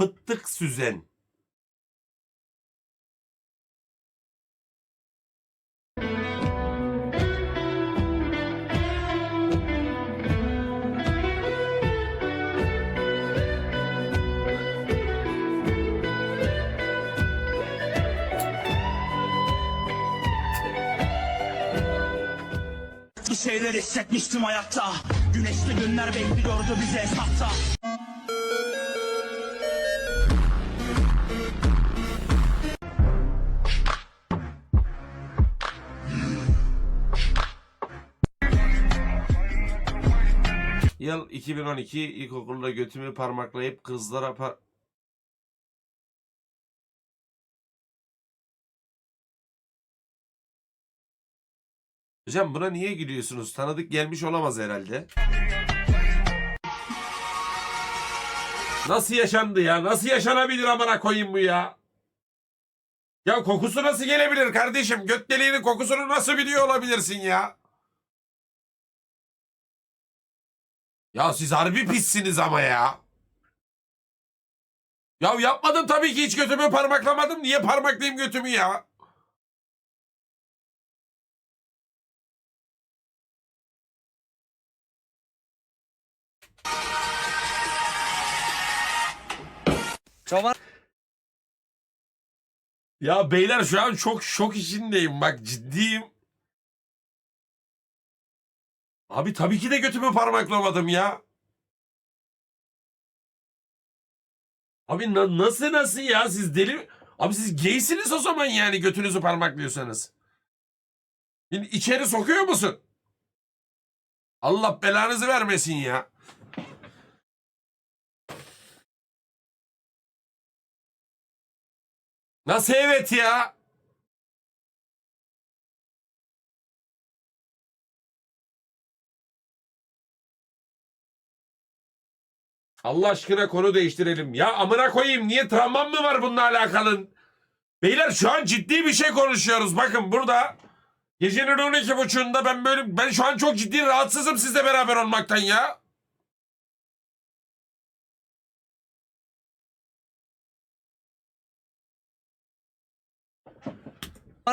Fıttık süzen. Bir şeyler hissetmiştim hayatta Güneşli günler bekliyordu bizi hesapta Yıl 2012 ilkokulda götümü parmaklayıp kızlara par... Hocam buna niye gülüyorsunuz? Tanıdık gelmiş olamaz herhalde. Nasıl yaşandı ya? Nasıl yaşanabilir amına koyayım bu ya? Ya kokusu nasıl gelebilir kardeşim? Göt deliğinin kokusunu nasıl biliyor olabilirsin ya? Ya siz harbi pissiniz ama ya. Ya yapmadım tabii ki hiç götümü parmaklamadım. Niye parmaklayayım götümü ya? Çoban Ya beyler şu an çok şok içindeyim. Bak ciddiyim. Abi tabii ki de götümü parmaklamadım ya. Abi na- nasıl nasıl ya siz deli Abi siz geysiniz o zaman yani götünüzü parmaklıyorsanız. Şimdi içeri sokuyor musun? Allah belanızı vermesin ya. Nasıl evet ya? Allah aşkına konu değiştirelim. Ya amına koyayım niye travmam mı var bununla alakalı? Beyler şu an ciddi bir şey konuşuyoruz. Bakın burada gecenin 12 buçuğunda ben böyle ben şu an çok ciddi rahatsızım sizle beraber olmaktan ya.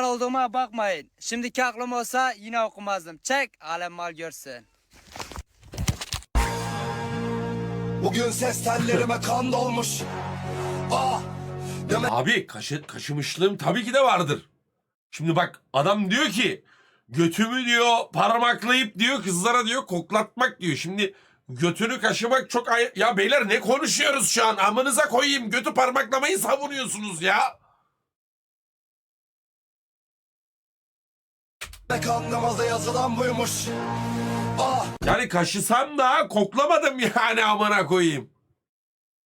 olduğuma bakmayın. Şimdiki aklım olsa yine okumazdım. Çek alem mal görsün. Bugün ses tellerime kan dolmuş. Ah! Demek Abi kaşı, kaşımışlığım tabii ki de vardır. Şimdi bak adam diyor ki götümü diyor parmaklayıp diyor kızlara diyor koklatmak diyor. Şimdi götünü kaşımak çok ay- ya beyler ne konuşuyoruz şu an amınıza koyayım götü parmaklamayı savunuyorsunuz ya. anlamazda yazılan buymuş. Yani kaşısam da koklamadım yani amına koyayım.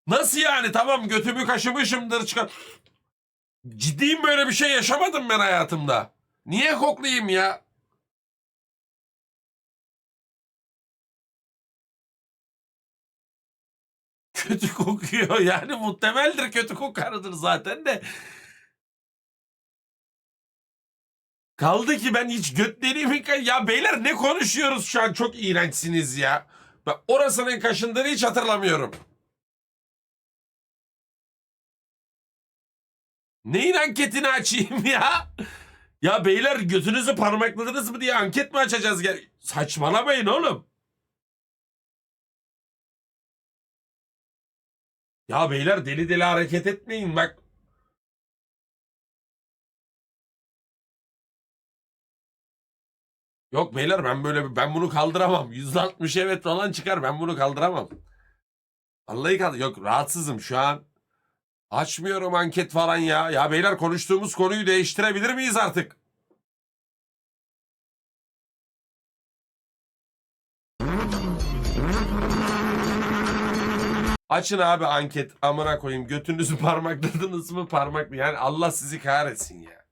Nasıl yani tamam götümü kaşımışımdır çıkar. Ciddiyim böyle bir şey yaşamadım ben hayatımda. Niye koklayayım ya? Kötü kokuyor yani muhtemeldir kötü kokarıdır zaten de. Kaldı ki ben hiç götlerimi... Ya beyler ne konuşuyoruz şu an? Çok iğrençsiniz ya. Ben orasının kaşındığını hiç hatırlamıyorum. Neyin anketini açayım ya? Ya beyler götünüzü parmakladınız mı diye anket mi açacağız? Saçmalamayın oğlum. Ya beyler deli deli hareket etmeyin bak. Yok beyler ben böyle ben bunu kaldıramam. %60 evet falan çıkar ben bunu kaldıramam. Vallahi kaldı. Yok rahatsızım şu an. Açmıyorum anket falan ya. Ya beyler konuştuğumuz konuyu değiştirebilir miyiz artık? Açın abi anket. Amına koyayım. Götünüzü parmakladınız mı parmak Yani Allah sizi kahretsin ya.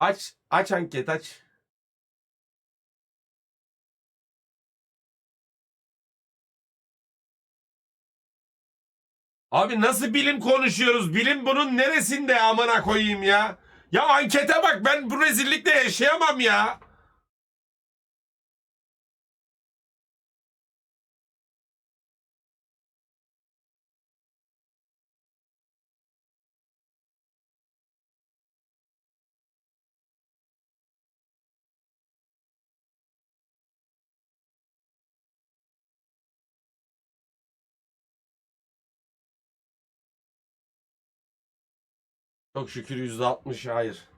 Aç. Aç anket aç. Abi nasıl bilim konuşuyoruz? Bilim bunun neresinde amına koyayım ya? Ya ankete bak ben bu rezillikle yaşayamam ya. Çok şükür yüzde altmış hayır.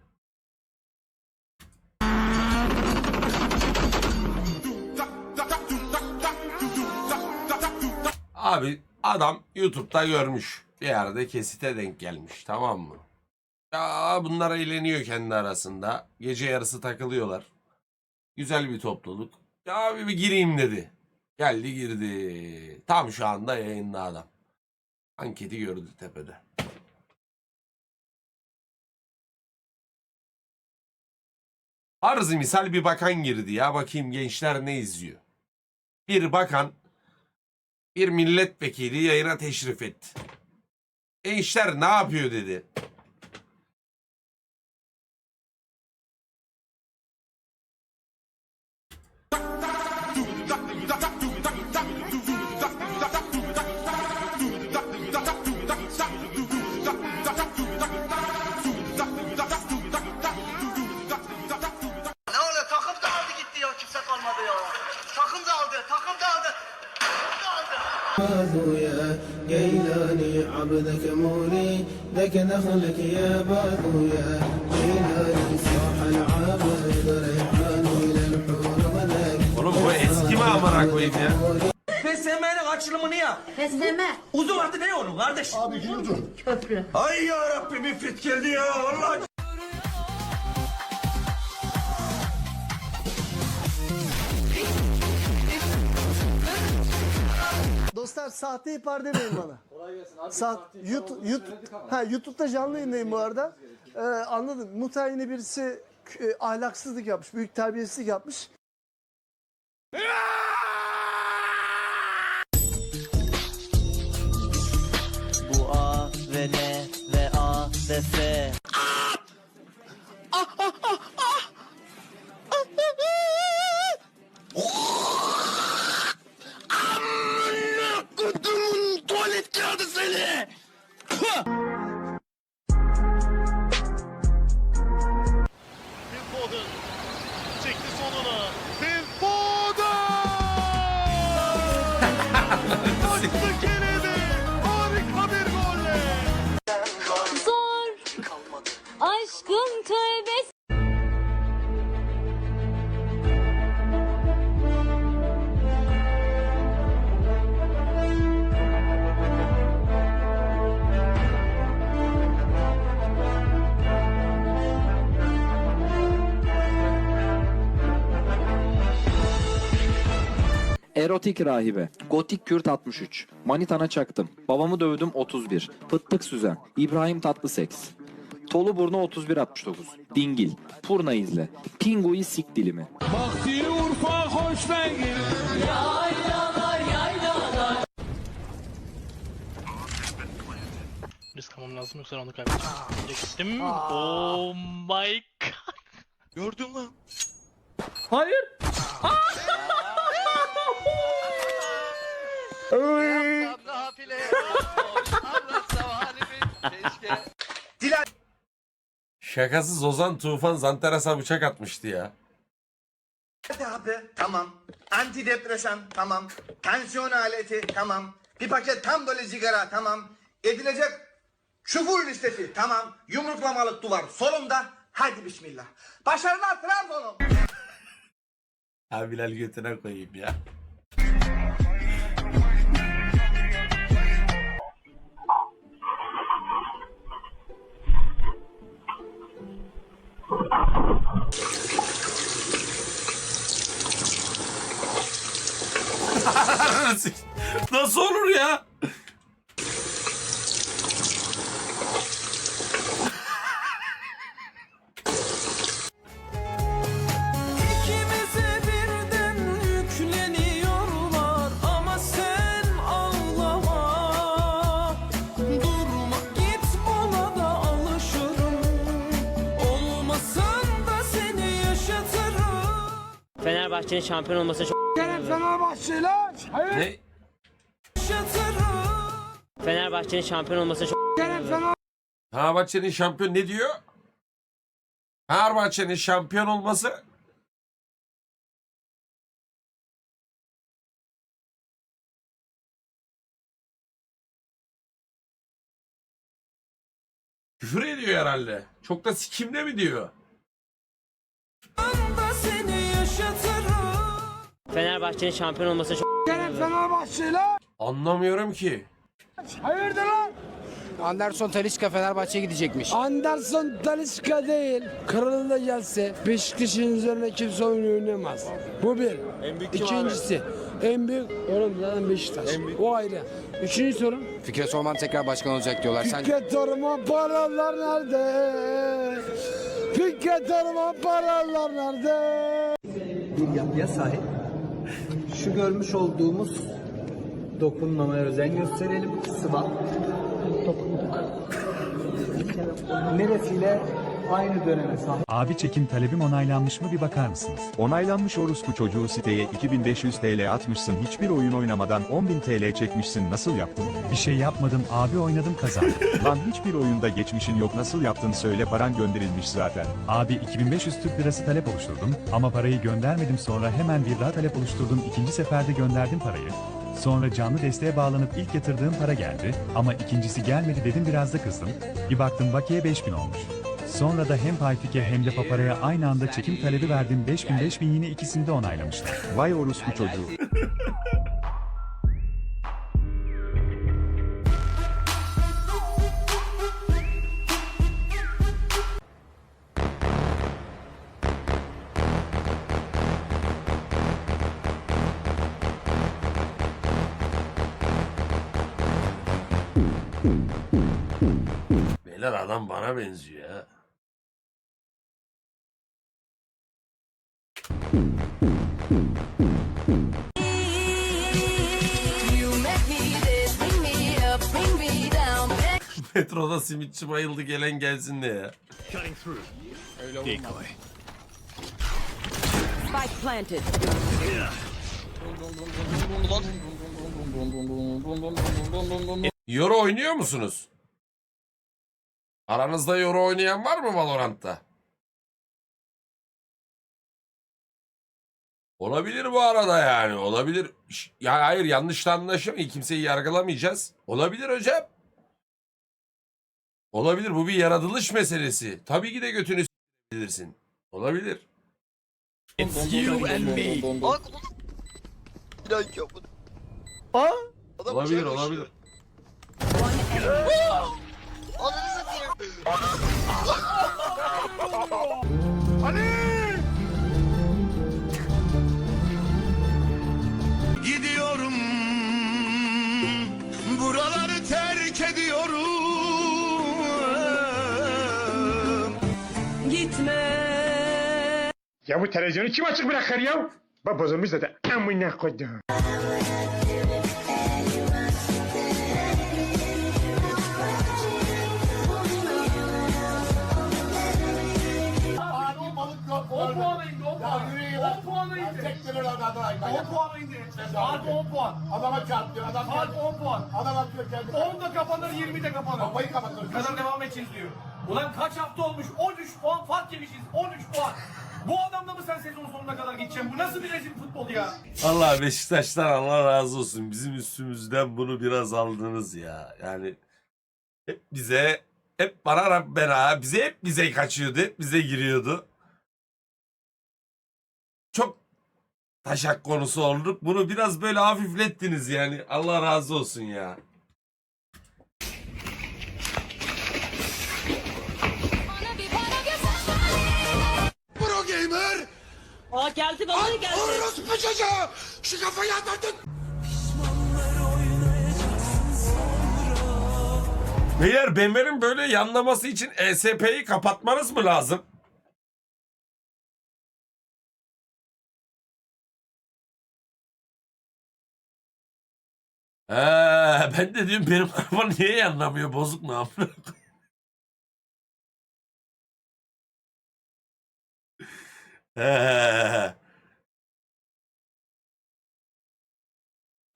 Abi adam YouTube'da görmüş. Bir yerde kesite denk gelmiş tamam mı? Ya bunlar eğleniyor kendi arasında. Gece yarısı takılıyorlar. Güzel bir topluluk. Ya abi bir gireyim dedi. Geldi girdi. Tam şu anda yayında adam. Anketi gördü tepede. Arzı misal bir bakan girdi ya. Bakayım gençler ne izliyor. Bir bakan bir milletvekili yayına teşrif etti. Gençler ne yapıyor dedi. عبدك مولي لك نخلك يا باذويا جيلاني صاح العابد ريحان الى الحور ملاك Oğlum bu eski mi amına koyayım ya? PSM'nin açılımını yap. Besleme. Uzun adı ne onun kardeş? Abi Köprü. Ay ya Rabbim ifrit geldi ya. Vallahi Dostlar sahte ihbar demeyin bana. Kolay gelsin abi. Saat, YouTube, YouTube, ha, YouTube'da canlı yayındayım bu arada. Ee, anladım. Muhtemelen yine birisi e, ahlaksızlık yapmış, büyük terbiyesizlik yapmış. 立 Erotik rahibe. Gotik Kürt 63. Manitana çaktım. Babamı dövdüm 31. Fıttık Süzen. İbrahim Tatlı Seks. Tolu burnu 31 69. Dingil. Purna izle. Pingu'yu sik dilimi. Risk almam lazım yoksa onu kaybedeceğim. Gittim. Oh my god. Gördün lan. Şakasız Ozan Tufan Zanteras'a bıçak atmıştı ya. Hadi abi. Tamam. Antidepresan tamam. Tansiyon aleti tamam. Bir paket tam böyle sigara tamam. Edilecek şufur listesi tamam. Yumruklamalık duvar solunda. Hadi bismillah. Başarılar Trabzon'um. Ha Bilal götüne koyayım ya. Nasıl olur ya? Fenerbahçe'nin şampiyon olması çok Ne? Yaşatırım Fenerbahçe'nin şampiyon olması çok Fenerbahçe'nin şampiyon ne diyor? Fenerbahçe'nin şampiyon olması Küfür ediyor herhalde. Çok da sikimde mi diyor? Fenerbahçe'nin şampiyon olması çok Anlamıyorum ki. Anderson Talisca Fenerbahçe'ye gidecekmiş. Anderson Talisca değil Kralı da gelse Beşiktaş'ın üzerine kimse oyun oynayamaz Bu bir İkincisi En büyük Oğlum zaten Beşiktaş O ayrı Üçüncü sorun Fikret Orman tekrar başkan olacak diyorlar. Sen Fikret Orman paralar nerede? Fikret Orman paralar nerede? bir yapıya sahip. Şu görmüş olduğumuz dokunmamaya özen gösterelim. Sıva. Dokunduk. Neresiyle aynı döneme sahip. Abi çekim talebim onaylanmış mı bir bakar mısınız? Onaylanmış orospu çocuğu siteye 2500 TL atmışsın hiçbir oyun oynamadan 10.000 TL çekmişsin nasıl yaptın? Bir şey yapmadım abi oynadım kazandım. Lan hiçbir oyunda geçmişin yok nasıl yaptın söyle paran gönderilmiş zaten. Abi 2500 Türk lirası talep oluşturdum ama parayı göndermedim sonra hemen bir daha talep oluşturdum ikinci seferde gönderdim parayı. Sonra canlı desteğe bağlanıp ilk yatırdığım para geldi ama ikincisi gelmedi dedim biraz da kızdım. Bir baktım bakiye 5000 olmuş. Sonra da hem Payfik'e hem de Papara'ya aynı anda çekim talebi verdim 5000 5000 yine ikisini de onaylamışlar. Vay orospu çocuğu. Beyler adam bana benziyor Metroda simitçi bayıldı gelen gelsin de ya. Spike planted. Euro oynuyor musunuz? Aranızda Euro oynayan var mı Valorant'ta? Olabilir bu arada yani. Olabilir. Ya hayır yanlış anlaşılmayın. Kimseyi yargılamayacağız. Olabilir hocam. Olabilir. Bu bir yaratılış meselesi. Tabii ki de götünü s**bilirsin. Olabilir. Olabilir olabilir. Gidiyorum terk ediyorum Gitme. Ya bu televizyonu kim açık bırakır ya? Bak bozulmuş zaten. Amına koydum. Adama çarptı adam Fark 10 puan Adam atıyor kendini 10 da kapanır 20 de kapanır Kafayı kapatır kadar devam edeceğiz diyor Ulan kaç hafta olmuş 13 puan fark yemişiz 13 puan Bu adamla mı sen sezon sonuna kadar gideceksin bu nasıl bir rezil futbol ya Allah Beşiktaş'tan Allah razı olsun. Bizim üstümüzden bunu biraz aldınız ya. Yani hep bize hep bana Rabbena bize hep bize kaçıyordu. Hep bize giriyordu. Çok taşak konusu olduk. Bunu biraz böyle hafiflettiniz yani. Allah razı olsun ya. Pro gamer. Aa geldi bana geldi. Orospu çocuğu. Şu kafayı atlatın. Beyler Benver'in böyle yanlaması için ESP'yi kapatmanız mı lazım? Ee, ben de diyorum benim araba niye yanlamıyor bozuk mu amına? Ee.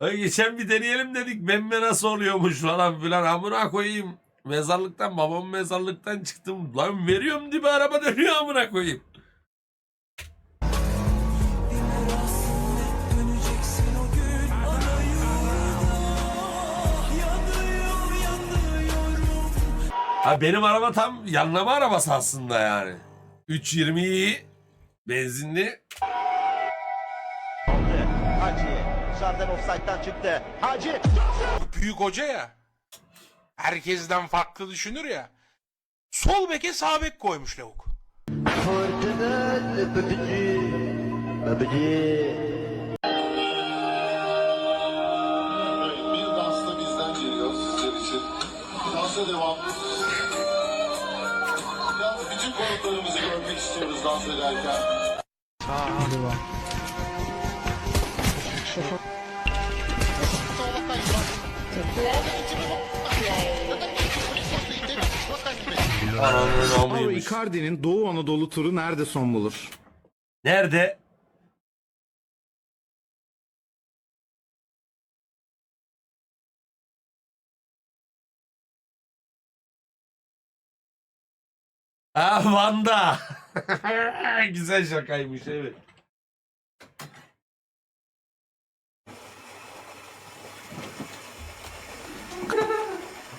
Geçen bir deneyelim dedik. Bemme nasıl oluyormuş falan filan. Amına koyayım. Mezarlıktan babam mezarlıktan çıktım. Lan veriyorum dibe araba dönüyor amına koyayım. Ha benim araba tam yanlama arabası aslında yani. 320 iyi. Benzinli. Hacı. Dışarıdan offside'dan çıktı. Hacı. Büyük hoca ya. Herkesten farklı düşünür ya. Sol beke sağ bek koymuş lavuk. Fırtına öpücü. Konuklarımızı görmek istiyoruz dans ederken. Ananın Mauro amıymış. Icardi'nin Doğu Anadolu turu nerede son bulur? Nerede? Ha Van'da. Güzel şakaymış evet.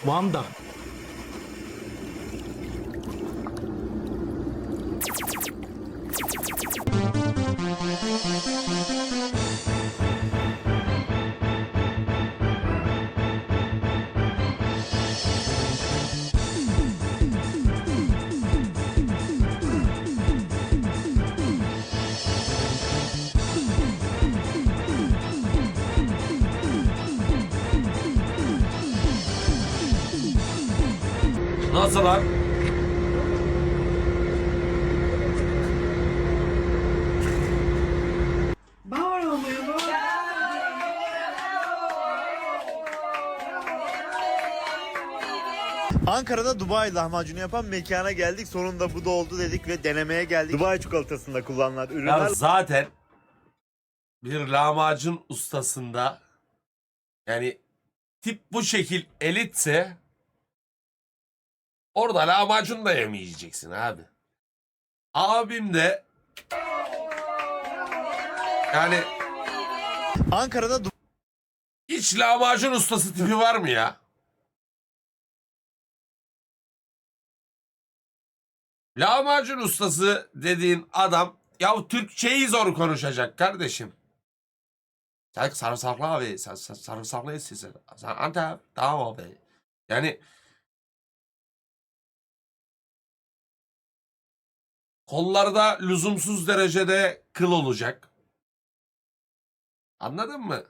Van'da. Lan? Ankara'da Dubai lahmacunu yapan mekana geldik. Sonunda bu da oldu dedik ve denemeye geldik. Dubai çikolatasında kullanılan Ya ürünler zaten bir lahmacun ustasında yani tip bu şekil elitse orada lahmacun da yemeyeceksin abi. Abim de yani Ankara'da hiç lahmacun ustası tipi var mı ya? Lahmacun ustası dediğin adam ya Türkçeyi zor konuşacak kardeşim. Sen sarımsaklı abi. Sen, sen sarımsaklı size. Sen Antep. Tamam abi. Yani kollarda lüzumsuz derecede kıl olacak. Anladın mı?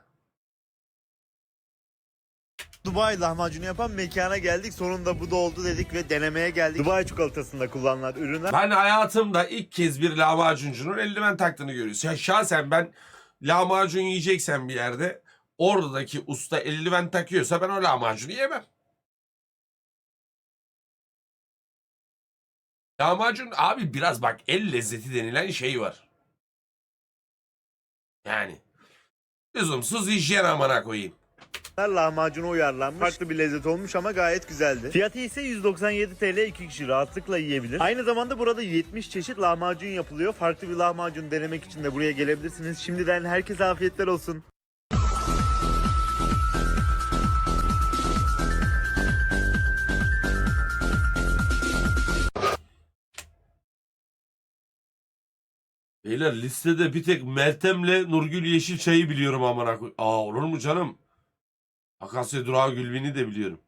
Dubai lahmacunu yapan mekana geldik. Sonunda bu da oldu dedik ve denemeye geldik. Dubai çikolatasında kullanılan ürünler Ben hayatımda ilk kez bir lahmacuncunun eldiven taktığını görüyoruz. Ya şahsen ben lahmacun yiyeceksem bir yerde oradaki usta eldiven takıyorsa ben o lahmacunu yemem. Lahmacun abi biraz bak el lezzeti denilen şey var. Yani lüzumsuz hijyen amına koyayım. lahmacuna uyarlanmış. Farklı bir lezzet olmuş ama gayet güzeldi. Fiyatı ise 197 TL 2 kişi rahatlıkla yiyebilir. Aynı zamanda burada 70 çeşit lahmacun yapılıyor. Farklı bir lahmacun denemek için de buraya gelebilirsiniz. Şimdiden herkese afiyetler olsun. Beyler listede bir tek Meltem'le Nurgül Yeşilçay'ı biliyorum amına koy. Aa olur mu canım? Akasya Durağı Gülbin'i de biliyorum.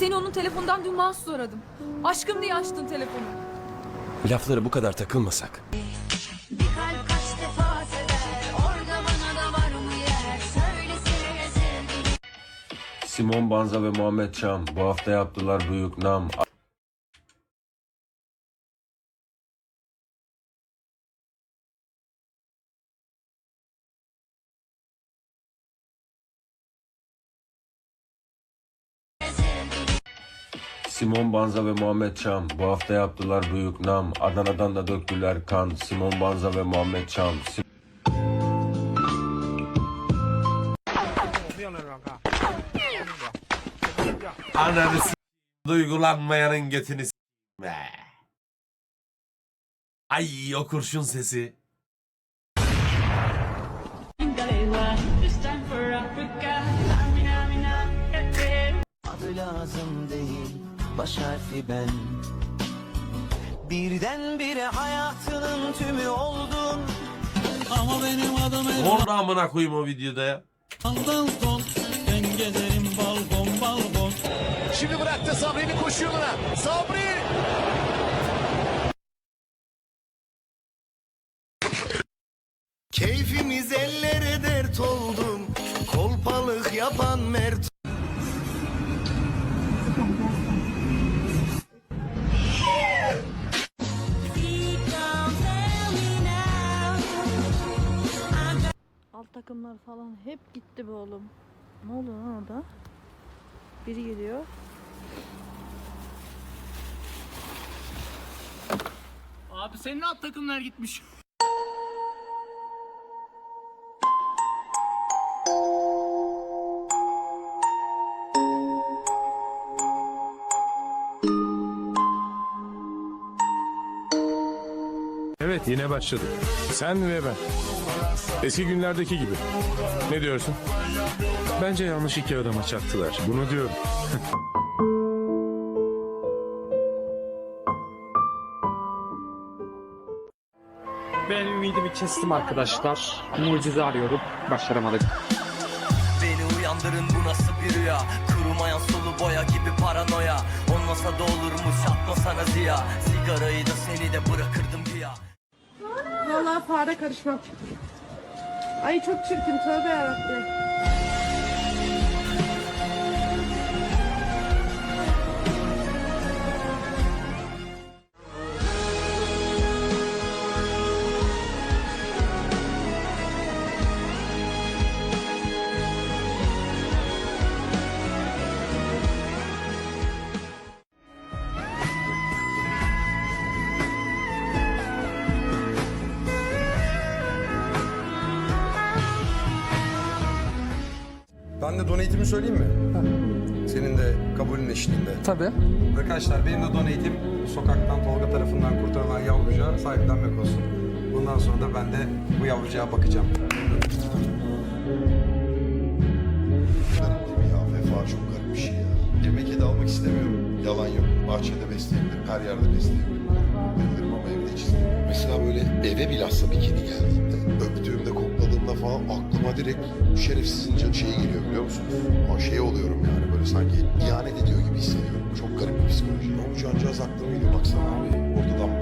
Seni onun telefondan dün mahsus aradım. Aşkım diye açtın telefonu. Lafları bu kadar takılmasak. Bir kalp kaç defa sever. Orada bana da var mı yer? Söylesene sevgilim. Simon Banza ve Muhammed Çam bu hafta yaptılar büyük nam. Simon Banza ve Muhammed Çam bu hafta yaptılar büyük nam. Adana'dan da döktüler kan. Simon Banza ve Muhammed Çam. Sim- Ananı s- duygulanmayanın götünü s- be. Ay o kurşun sesi. Adı lazım değil, baş harfi ben. Birdenbire hayatının tümü oldun. Ama benim adım oldu amına koyayım o videoda ya? Dalton. Ben gezerim balkon balkon. Şimdi bıraktı Sabri'nin koşu yoluna. Sabri! Keyfimiz ellere dert oldum. Kolpalık yapan mert. Alt takımlar falan hep gitti be oğlum. Ne oldu lan orada? Biri geliyor. Abi senin alt takımlar gitmiş. Evet yine başladık. Sen ve ben. Eski günlerdeki gibi. Ne diyorsun? Bence yanlış iki adama çaktılar. Bunu diyorum. Ben ümidimi kestim arkadaşlar. Mucize arıyorum. Başaramadık. Beni uyandırın bu nasıl bir rüya Kurumayan sulu boya gibi paranoya Olmasa da olurmuş atmasana ziya Sigarayı da seni de bırakırdım Vallahi fare karışmam. Ay çok çirkin tövbe yarabbim. De donate'imi söyleyeyim mi? Senin de kabulün eşliğinde. Tabii. Arkadaşlar benim de donate'im sokaktan Tolga tarafından kurtarılan yavrucağı sahiplenmek olsun. Bundan sonra da ben de bu yavrucağa bakacağım. Ya vefa çok garip bir şey ya. Evime kedi almak istemiyorum. Yalan yok. Bahçede besleyebilirim. Her yerde besleyebilirim. Korkabilirim ama evde hiç istemiyorum. Mesela böyle eve bilhassa bir kedi kokladığımda falan aklıma direkt şerefsizin şeyi geliyor biliyor musun? O şey oluyorum yani böyle sanki ihanet ediyor gibi hissediyorum. Çok garip bir psikoloji. Bu cancağız aklıma geliyor. Baksana abi. Oradan